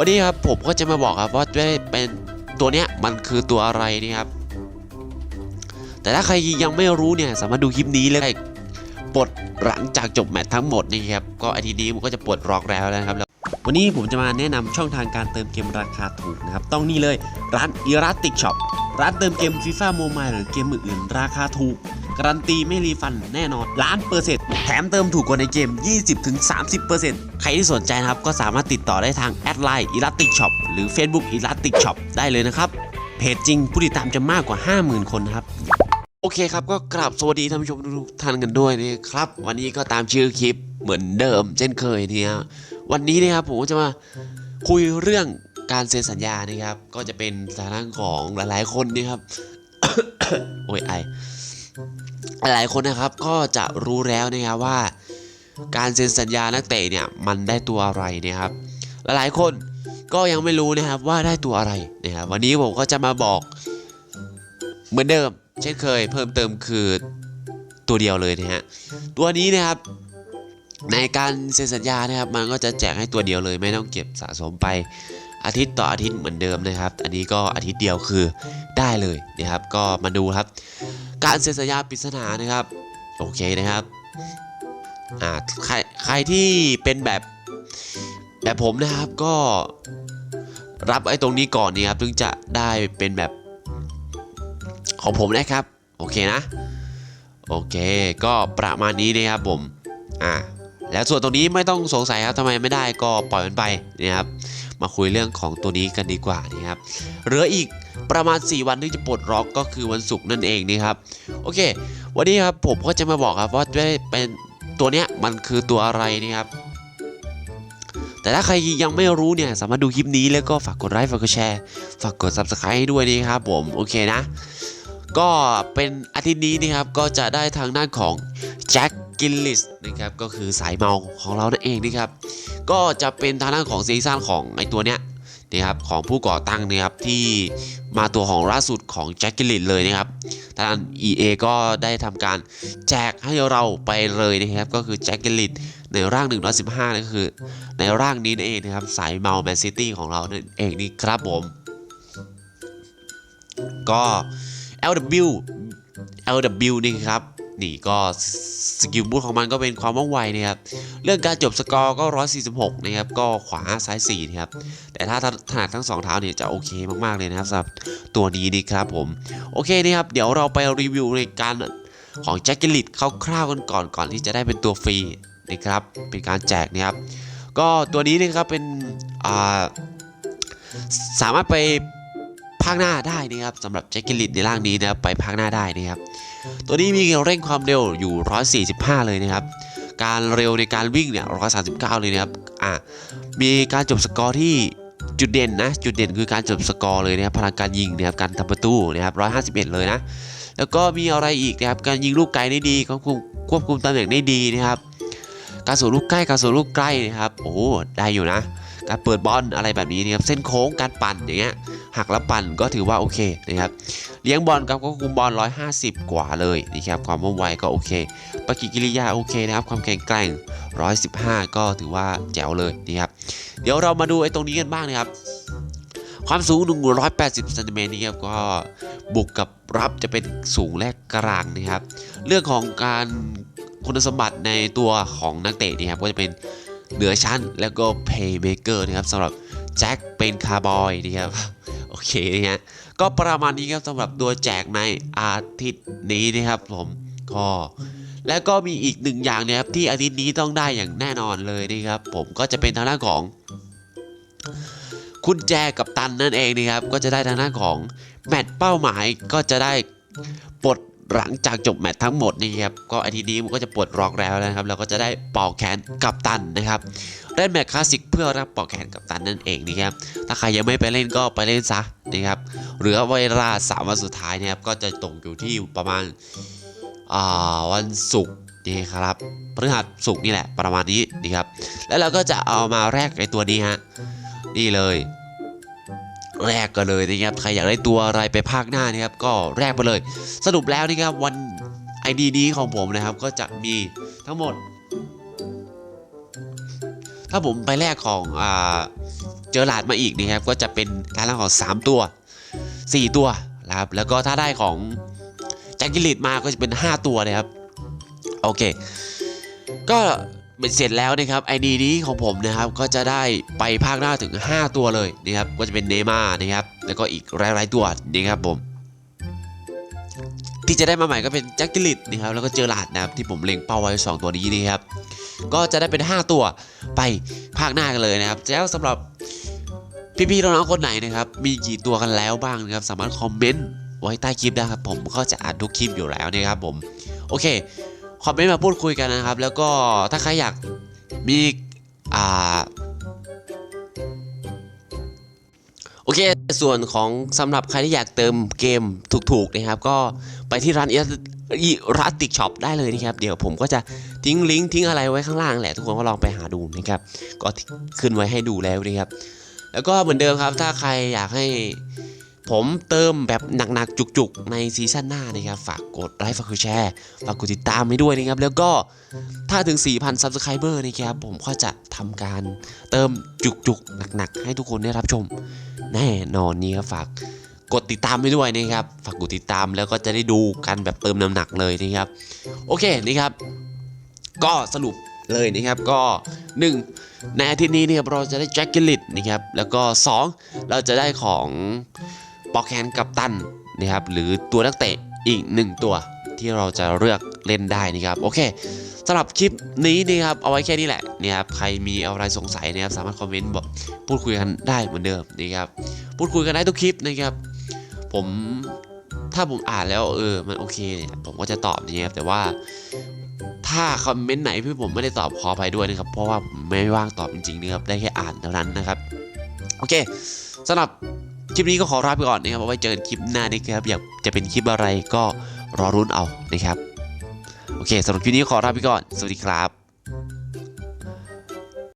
วันนี้ครับผมก็จะมาบอกครับว่าจะเป็นตัวเนี้ยมันคือตัวอะไรนี่ครับ แต่ถ้าใครยังไม่รู้เนี่ยสามารถดูคลิปนี้เลยปลดหลังจากจบแมตช์ทั้งหมดนี่ครับก็อาทิตย์นี้มันก็จะปลดล็อกแล้วนะครับแล้ววันนี้ผมจะมาแนะนำช่องทางการเติมเกมราคาถูกนะครับ ต้องนี่เลยร้านอิรัติกช็อป ร้านเติมเกม FIFA Mobile หรือเกมอื่นๆ ราคาถูก การันตีไม่รีฟันแน่นอนล้านเปอร์เซ็นต์แถมเติมถูกกว่าในเกม 20-30%ใครที่สนใจนะครับ ก็สามารถติดต่อได้ทางแอดไลน์ e l a s t i c Shop หรือ Facebook e l a s t i c Shop ได้เลยนะครับ เพจจริงผู้ติดตามจะมากกว่า 50,000 คนครับโอเคครับก็กราบสวัสดีท่านผู้ชมทุกท่านกันด้วยนะครับ วันนี้ก็ตามชื่อคลิปเหมือนเดิม เช่นเคยเนี่ยวันนี้นะครับผมจะมาคุยเรื่อง การเซ็นสัญญานะครับ ก็จะเป็นสถานะของหลายๆคนนะครับ โอ้ยไอหลายคนนะครับก็จะรู้แล้วนะครับว่า การเซ็นสัญญานักเตะเนี่ยมันได้ตัวอะไรนะครับ หลายๆคนก็ยังไม่รู้นะครับว่าได้ตัวอะไรนะครับวันนี้ผมก็จะมาบอกเหมือนเดิม เช่นเคยเพิ่มเติมคือตัวเดียวเลยนะฮะตัวนี้นะครับในการเซ็นสัญญานะครับมันก็จะแจกให้ตัวเดียวเลย ไม่ต้องเก็บสะสมไป อาทิตย์ต่ออาทิตย์เหมือนเดิมนะครับ อันนี้ก็อาทิตย์เดียวคือได้เลยนะครับ ก็มาดูครับ การเซ็นสัญญาปริศนานะครับ โอเคนะครับอ่าใครใครที่เป็นแบบแบบผมนะครับก็รับไอ้ตรงนี้ก่อนนี่ครับถึงจะได้เป็นแบบของผมนะครับ โอเคนะ โอเค ก็ประมาณนี้นะครับผม อ่า แล้วส่วนตรงนี้ไม่ต้องสงสัยครับทำไมไม่ได้ก็ปล่อยมันไปนะครับมาคุยเรื่องของตัวนี้กันดีกว่านะครับเหลืออีกประมาณ 4 วันที่จะปลดล็อกก็คือวันศุกร์นั่นเองนะครับโอเค วันนี้ครับผมก็จะมาบอกครับว่าด้วยเป็นตัวเนี้ยมันคือตัวอะไรนี่ครับแต่ถ้าใครยังไม่รู้เนี่ยสามารถดูคลิปนี้แล้วก็ฝากกดไลค์ฝากกดแชร์ฝากกด subscribe ให้ด้วยนะครับผมโอเคนะ ก็เป็นอาทิตย์นี้นะครับก็จะได้ทางด้านของแจ็ค กิลลิสนะครับก็คือสายเมาของเรานั่นเองนะครับก็จะเป็นทางด้านของซีซั่นของไอตัวเนี้ยนะครับของผู้ก่อตั้งนะครับที่มาตัวของล่าสุดของแจ็คกิลลิสเลยนะครับทาง EA ก็ได้ทำการแจกให้เราไปเลยนะครับก็คือแจ็คกิลลิสในร่าง 115นั่นก็คือ ในร่างนี้นั่นเองนะครับสายเมาแมนซิตี้ของเรานั่นเองนี่ครับผม ก็ LW LW นี่ครับ นี่ก็สกิลบูทของมันก็เป็นความว่องไวนะครับเรื่องการจบสกอร์ก็ 146 นะครับก็ขวาซ้าย4นะครับแต่ถ้าถนัดทั้ง 2 เท้าเนี่ยจะโอเคมากๆเลยนะครับสำหรับตัวนี้นี่ครับผมโอเคนี่ครับเดี๋ยวเราไปรีวิวในการของแจ็คเกลิตคร่าวๆกันก่อนก่อนที่จะได้เป็นตัวฟรีนะครับเป็นการแจกนะครับก็ตัวนี้นะครับเป็นอ่าสามารถไปาคหน้าได้นะครับสำหรับแจ็คกิลิตในร่างนี้นะครับไปภาคหน้าได้นะครับตัวนี้มีเร่งความเร็วอยู่ 145 เลยนะครับการเร็วในการวิ่งเนี่ย139 เลยนะครับอะมีการจบสกอร์ที่จุดเด่นนะจุดเด่นคือการจบสกอร์เลยนะครับพลังการยิงนะครับการทำประตูนะครับ151 เลยนะแล้วก็มีอะไรอีกนะครับการยิงลูกไกลได้ดีควบคุมควบคุมตำแหน่งได้ดีนะครับการสูลูกใกล้การสูลูกใกล้นะครับโอ้ได้อยู่นะ การเปิดบอลอะไรแบบนี้นะครับเส้นโค้งการปั่นอย่างเงี้ยหักแล้วปั่นก็ถือว่าโอเคนะครับเลี้ยงบอลครับก็คุมบอล 150 กว่าเลยนะครับความว่องไวก็โอเคปฏิกิริยาโอเคนะครับความแข็งแกร่ง 115 ก็ถือว่าแจ๋วเลยนะครับเดี๋ยวเรามาดูไอ้ตรงนี้กันบ้างนะครับความสูง 180ซนติเมตรนี่ครับก็บุกกับรับจะเป็นสูงและกลางนะครับ เรื่องของการคุณสมบัติในตัวของนักเตะนี่ครับก็จะเป็น เหนือชั้นแล้วก็เพย์เมเกอร์นะครับสำหรับแจ็คเป็นคาร์บอยนะครับโอเคนะฮะก็ประมาณนี้ครับสำหรับตัวแจกในอาทิตย์นี้นะครับผมก็แล้วก็มีอีกหนึ่งอย่างนะครับที่อาทิตย์นี้ต้องได้อย่างแน่นอนเลยนะครับผมก็จะเป็นทางด้านของ คุณแจกับตันนั่นเองนะครับก็จะได้ทางด้านของแมตช์เป้าหมายก็จะได้ปลด หลังจากจบแมตช์ทั้งหมดนี่ครับก็อาทิตย์นี้มันก็จะปลดล็อกแล้วนะครับเราก็จะได้ปอกแขนกับตันนะครับเล่นแมตช์คลาสสิกเพื่อรับปอกแขนกับตันนั่นเองนะครับถ้าใครยังไม่ไปเล่นก็ไปเล่นซะนะครับเหลือเวลาสามวันสุดท้ายนะครับก็จะตกอยู่ที่ประมาณอ่าวันศุกร์นี่ครับพฤหัสศุกร์นี่แหละประมาณนี้นะครับแล้วเราก็จะเอามาแลกไอตัวนี้ฮะนี่เลย แรกก็เลยนะครับใครอยากได้ตัวอะไรไปภาคหน้านะครับก็แรกไปเลย สรุปแล้วนะครับวันไอดีนี้ของผมนะครับก็จะมีทั้งหมด ถ้าผมไปแรกของอ่าเจอหลาดมาอีกนะครับก็จะเป็นการล่างของ 3 ตัว 4 ตัวนะครับแล้วก็ถ้าได้ของแจ็คกิลิตมาก็จะเป็น 5 ตัวนะครับโอเค ก็ เป็นเสร็จแล้วนะครับไอดีนี้ของผมนะครับก็จะได้ไปภาคหน้าถึง 5 ตัวเลยนะครับก็จะเป็นเนม่านะครับแล้วก็อีกหลายๆตัวนะครับผมที่จะได้มาใหม่ก็เป็นแจ็คกิลิตนะครับแล้วก็เจอหลาดนะครับที่ผมเล็งเป้าไว้ 2 ตัวนี้นะครับก็จะได้เป็น 5 ตัวไปภาคหน้ากันเลยนะครับแล้วสำหรับพี่ๆน้องๆคนไหนนะครับมีกี่ตัวกันแล้วบ้างนะครับสามารถคอมเมนต์ไว้ใต้คลิปได้ครับผมก็จะอ่านทุกคลิปอยู่แล้วนะครับผมโอเค คอมเมนต์มาพูดคุยกันนะครับ แล้วก็ถ้าใครอยากมีอ่าโอเค ส่วนของสำหรับใครที่อยากเติมเกมถูกๆนะครับ ก็ไปที่ร้านอีรัติกช็อปได้เลยนะครับ เดี๋ยวผมก็จะทิ้งลิงก์ทิ้งอะไรไว้ข้างล่างแหละ ทุกคนก็ลองไปหาดูนะครับ ก็ขึ้นไว้ให้ดูแล้วนะครับ แล้วก็เหมือนเดิมครับ ถ้าใครอยากให้ ผมเติมแบบหนักๆ จุกๆ ในซีซั่นหน้านะครับฝากกดไลค์ฝากกดแชร์ฝากกดติดตามให้ด้วยนะครับแล้วก็ถ้าถึง 4,000 Subscriber นะครับผมก็จะทำการเติมจุกๆ หนักๆ ให้ทุกคนได้รับชม แน่นอนนี้ครับฝากกดติดตามให้ด้วยนะครับฝากกดติดตามแล้วก็จะได้ดูกันแบบเติมน้ำหนักเลยนะครับโอเคนี่ครับ ก็สรุปเลยนะครับก็ 1 ในอาทิตย์นี้เนะครับเราจะได้แจ็คกิลิตนะครับแล้วก็ 2 เราจะได้ของ ปอกแคนกับตันนะครับหรือตัวนักเตะอีก 1 ตัวที่เราจะเลือกเล่นได้นะครับโอเคสำหรับคลิปนี้นะครับเอาไว้แค่นี้แหละนะครับใครมีอะไรสงสัยนะครับสามารถคอมเมนต์บอกพูดคุยกันได้เหมือนเดิมนะครับพูดคุยกันได้ทุกคลิปนะครับ ผมถ้าผมอ่านแล้วเออมันโอเคเนี่ยผมก็จะตอบนะครับแต่ว่าถ้าคอมเมนต์ไหนพี่ผมไม่ได้ตอบขออภัยด้วยนะครับเพราะว่าผมไม่ว่างตอบจริงๆนะครับได้แค่อ่านเท่านั้นนะครับโอเคสำหรับ คลิปนี้ก็ขอลาไปก่อนนะครับเอาไว้เจอกันคลิปหน้านะครับอยากจะเป็นคลิปอะไรก็รอรุ้นเอานะครับ โอเคสำหรับคลิปนี้ขอลาไปก่อน สวัสดีครับ